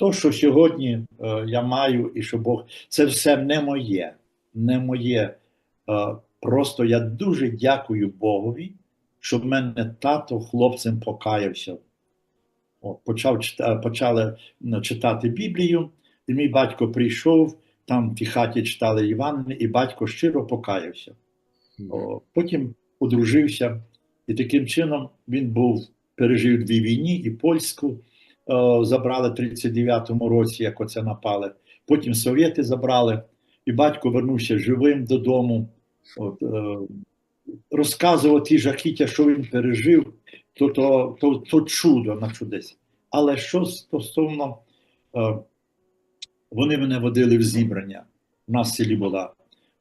То, що сьогодні е, я маю, і що Бог, це все не моє, не моє. Е, просто я дуже дякую Богові, що в мене тато хлопцем покаявся. От, почав, почали читати Біблію, і мій батько прийшов, там в тій хаті читали Іван, і батько щиро покаявся. О, Потім одружився, і таким чином він був, пережив дві війни, і польську забрали в 39-му році, як оце напали. Потім совєти забрали, і батько вернувся живим додому. От, е, розказував ті жахіття, що він пережив, то, то, то, то чудо на чудесі. Але що стосовно, е, вони мене водили в зібрання. У нас в селі була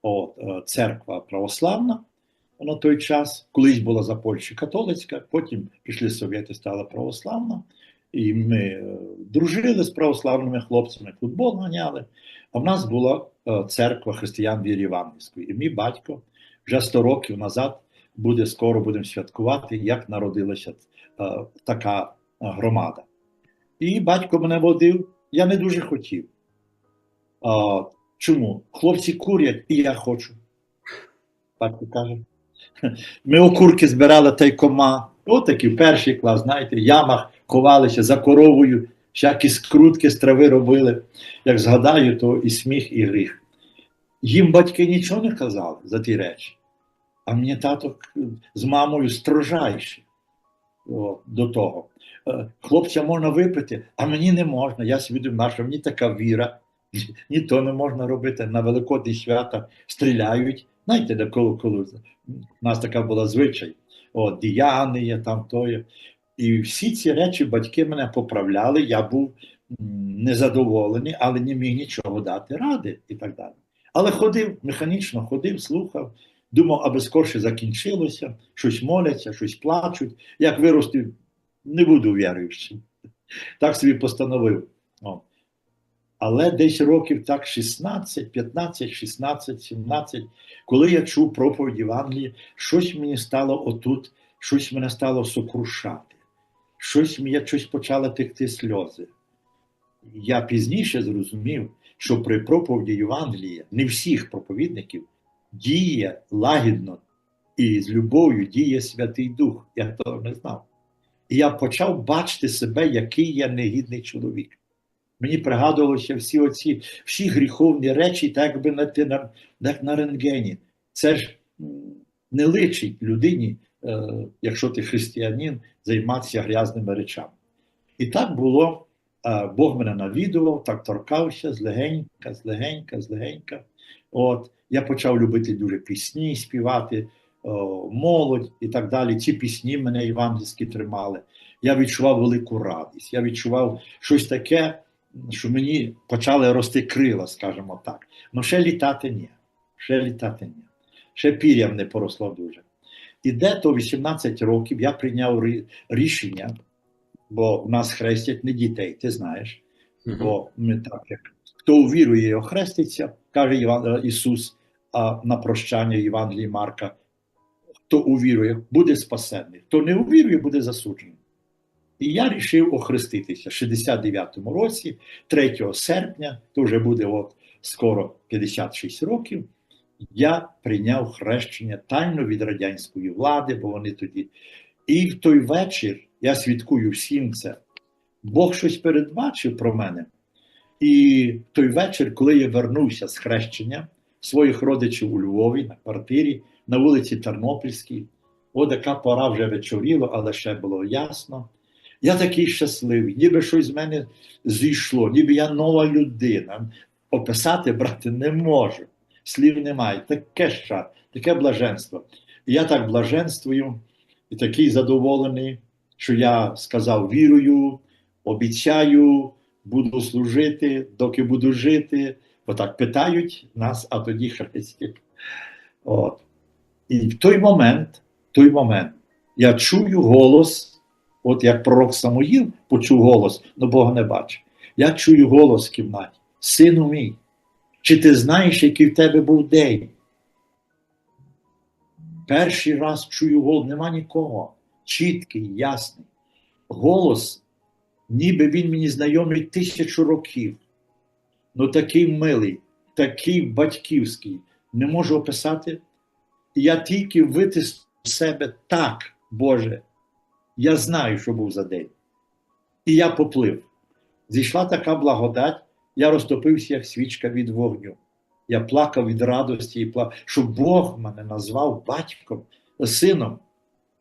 от, е, церква православна на той час, колись була за Польщі католицька, потім пішли совєти, стала православна. І ми е, дружили з православними хлопцями, футбол ганяли. А в нас була е, церква християн вірі Івангельської. І мій батько вже 100 років назад буде скоро будемо святкувати, як народилася е, така громада. І батько мене водив, я не дуже хотів. А, чому? Хлопці курять, і я хочу. Батько каже. Ми окурки збирали тайкома, отакі перший клас, знаєте, в ямах ховалися за коровою, всякі скрутки з трави робили. Як згадаю, то і сміх, і гріх. Їм батьки нічого не казали за ті речі. А мені тато з мамою строжайші до того. Е, Хлопця можна випити, а мені не можна. Я думаю, що мені така віра, ні то не можна робити. На Великодні свята стріляють. Знаєте, коли, коли у нас така була звичай, о, діяни є там тоє. І всі ці речі батьки мене поправляли, я був незадоволений, але не міг нічого дати ради і так далі. Але ходив, механічно ходив, слухав, думав, аби скорше закінчилося, щось моляться, щось плачуть. Як виростив, не буду віруючим. Так собі постановив. О. Але десь років так 16, 15, 16, 17, коли я чув проповідь Євангелії, щось мені стало отут, щось мене стало сокрушати. Щось мені щось почало текти сльози. Я пізніше зрозумів, що при проповіді Євангелія не всіх проповідників діє лагідно і з любов'ю діє Святий Дух. Я того не знав. І я почав бачити себе, який я негідний чоловік. Мені пригадувалося всі оці всі гріховні речі, так якби на, на, на рентгені. Це ж не личить людині, якщо ти християнин, займатися грязними речами. І так було, е, Бог мене навідував, так торкався злегенька, злегенька, злегенька. От, я почав любити дуже пісні співати, молодь і так далі. Ці пісні мене євангельські тримали. Я відчував велику радість. Я відчував щось таке, що мені почали рости крила, скажімо так. Ну ще літати ні. Ще літати ні. Ще пір'ям не поросло дуже. І де-то 18 років я прийняв рішення, бо в нас хрестять не дітей, ти знаєш. Бо ми так як хто увірує, охреститься, каже Іван, е, Ісус а, на прощання Євангелії Марка. Хто увірує, буде спасенний, хто не увірує, буде засуджений. І я вирішив охреститися в 69-му році, 3 серпня, то вже буде от скоро 56 років. Я прийняв хрещення тайно від радянської влади, бо вони тоді. І в той вечір я свідкую всім це. Бог щось передбачив про мене. І в той вечір, коли я вернувся з хрещення своїх родичів у Львові на квартирі на вулиці Тернопільській, от яка пора вже вечоріло, але ще було ясно. Я такий щасливий, ніби щось з мене зійшло, ніби я нова людина. Описати, брати, не можу. Слів немає. Таке щастя, таке блаженство. І я так блаженствую і такий задоволений, що я сказав: вірую, обіцяю, буду служити, доки буду жити. Бо так питають нас, а тоді хрестять. От. І в той момент, той момент я чую голос, от як пророк Самуїл почув голос, але Бога не бачив. Я чую голос в кімнаті. Сину мій, чи ти знаєш, який в тебе був день? Перший раз чую голос, нема нікого. Чіткий, ясний. Голос ніби він мені знайомий тисячу років. Ну такий милий, такий батьківський, не можу описати. Я тільки витиснув себе так, Боже. Я знаю, що був за день. І я поплив. Зійшла така благодать, я розтопився, як свічка від вогню. Я плакав від радості, і плакав, що Бог мене назвав батьком, сином.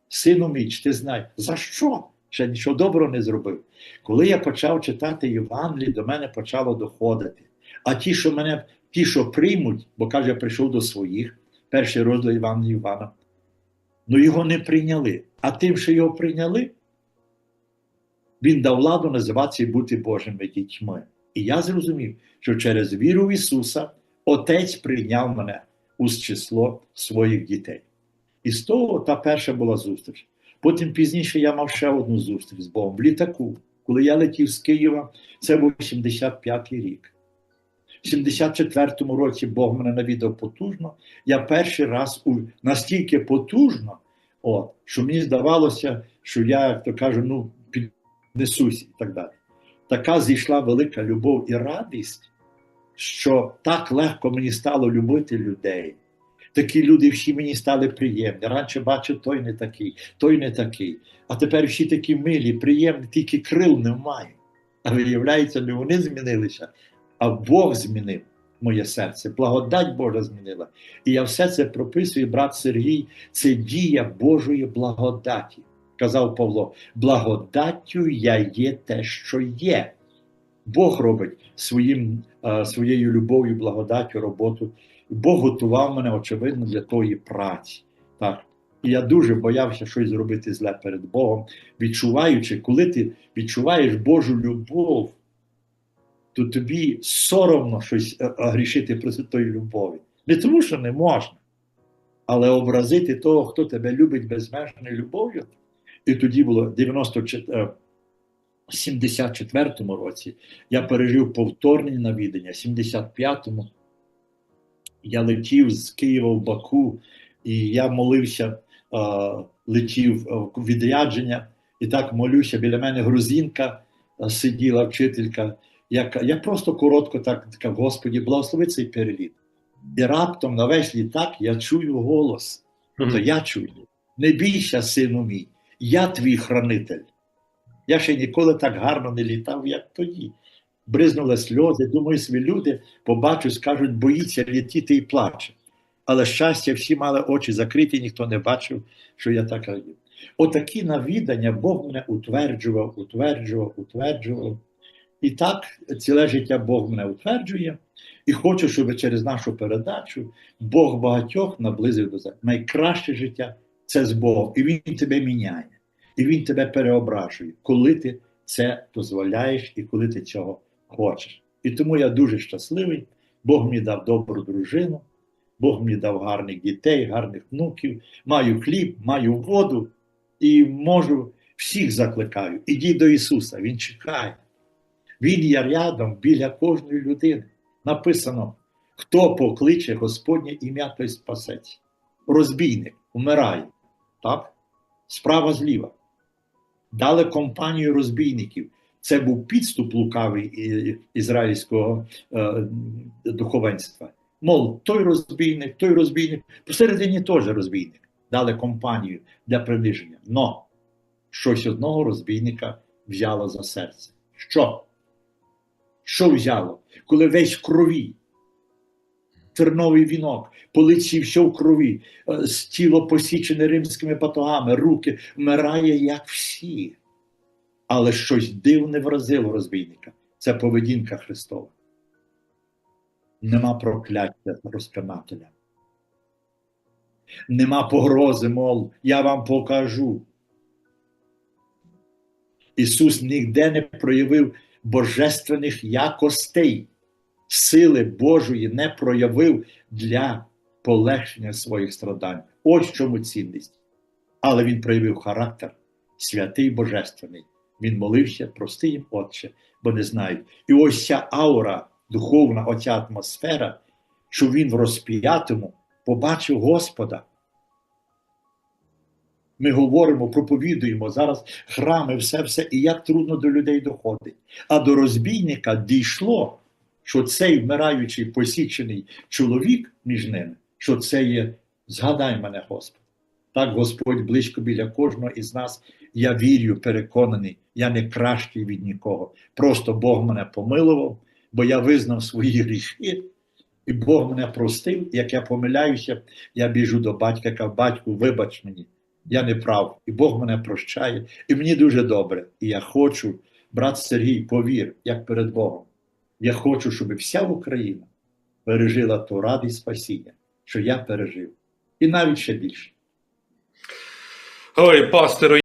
Сину мій, ти знаєш, за що? Ще нічого доброго не зробив. Коли я почав читати Євангелії, до мене почало доходити. А ті, що мене, ті, що приймуть, бо каже, я прийшов до своїх, перший розділ Івана Івана, ну його не прийняли. А тим, що його прийняли, він дав владу називатися і бути Божими дітьми. І я зрозумів, що через віру в Ісуса Отець прийняв мене у число своїх дітей. І з того та перша була зустріч. Потім пізніше я мав ще одну зустріч з Богом в літаку, коли я летів з Києва, це був 75-й рік. В 74-му році Бог мене навідав потужно. Я перший раз у настільки потужно, от, що мені здавалося, що я, як то кажу, ну, піднесусь і так далі. Така зійшла велика любов і радість, що так легко мені стало любити людей. Такі люди всі мені стали приємні. Раніше бачив, той не такий, той не такий. А тепер всі такі милі, приємні, тільки крил немає. А виявляється, не вони змінилися, а Бог змінив моє серце. Благодать Божа змінила. І я все це прописую, брат Сергій, це дія Божої благодаті. Казав Павло: благодаттю я є те, що є. Бог робить своїм, своєю любов'ю, благодаттю, роботу. Бог готував мене, очевидно, для тої праці. Так. І я дуже боявся щось зробити зле перед Богом, відчуваючи, коли ти відчуваєш Божу любов, то тобі соромно щось грішити проти тої любові. Не тому, що не можна, але образити того, хто тебе любить безмежною любов'ю. І тоді було 94, 74-му році я пережив повторні навідання, 75-му я летів з Києва в Баку, і я молився, летів в відрядження, і так молюся. Біля мене грузинка сиділа, вчителька. Я, я просто коротко так сказав, Господі, благослови цей переліт. І раптом на весь літак я чую голос. Тобто я чую. Не бійся, сину мій, я твій хранитель. Я ще ніколи так гарно не літав, як тоді. Бризнули сльози, думаю, свої люди побачать, скажуть, боїться літіти і плаче. Але щастя, всі мали очі закриті, ніхто не бачив, що я так радів. Отакі навідання Бог мене утверджував, утверджував, утверджував. І так, ціле життя Бог мене утверджує. І хочу, щоб через нашу передачу Бог багатьох наблизив до. Найкраще життя це з Богом. І Він тебе міняє, і Він тебе переображує, коли ти це дозволяєш і коли ти цього хочеш. І тому я дуже щасливий. Бог мені дав добру дружину, Бог мені дав гарних дітей, гарних внуків, маю хліб, маю воду і можу всіх закликаю. Ідіть до Ісуса, Він чекає. Він є рядом біля кожної людини. Написано: хто покличе Господнє ім'я, той спасеться. Розбійник умирає. Так? Справа зліва. Дали компанію розбійників. Це був підступ лукавий ізраїльського е, духовенства. Мов, той розбійник, той розбійник, посередині теж розбійник. Дали компанію для приниження. Но щось одного розбійника взяло за серце. Що? Що взяло? Коли весь крові, терновий вінок, по лиці все в крові, тіло посічене римськими патогами, руки вмирає, як всі. Але щось дивне вразило розбійника. Це поведінка Христова. Нема прокляття розпинателя. Нема погрози, мов, я вам покажу. Ісус ніде не проявив божественних якостей, сили Божої не проявив для полегшення своїх страдань. Ось чому цінність. Але Він проявив характер святий Божественний. Він молився, прости їм, Отче, бо не знають. І ось ця аура, духовна, оця атмосфера, що він в розп'ятому побачив Господа. Ми говоримо, проповідуємо зараз храми, все, все, і як трудно до людей доходить. А до розбійника дійшло, що цей вмираючий посічений чоловік між ними, що це є, згадай мене, Господь. Так Господь близько біля кожного із нас. Я вірю, переконаний, я не кращий від нікого. Просто Бог мене помилував, бо я визнав свої гріхи, і Бог мене простив. Як я помиляюся, я біжу до батька, кажу, батьку, вибач мені, я не прав, і Бог мене прощає, і мені дуже добре. І я хочу, брат Сергій, повір, як перед Богом. Я хочу, щоб вся Україна пережила ту радість спасіння, що я пережив, і навіть ще більше. Ой, пастору,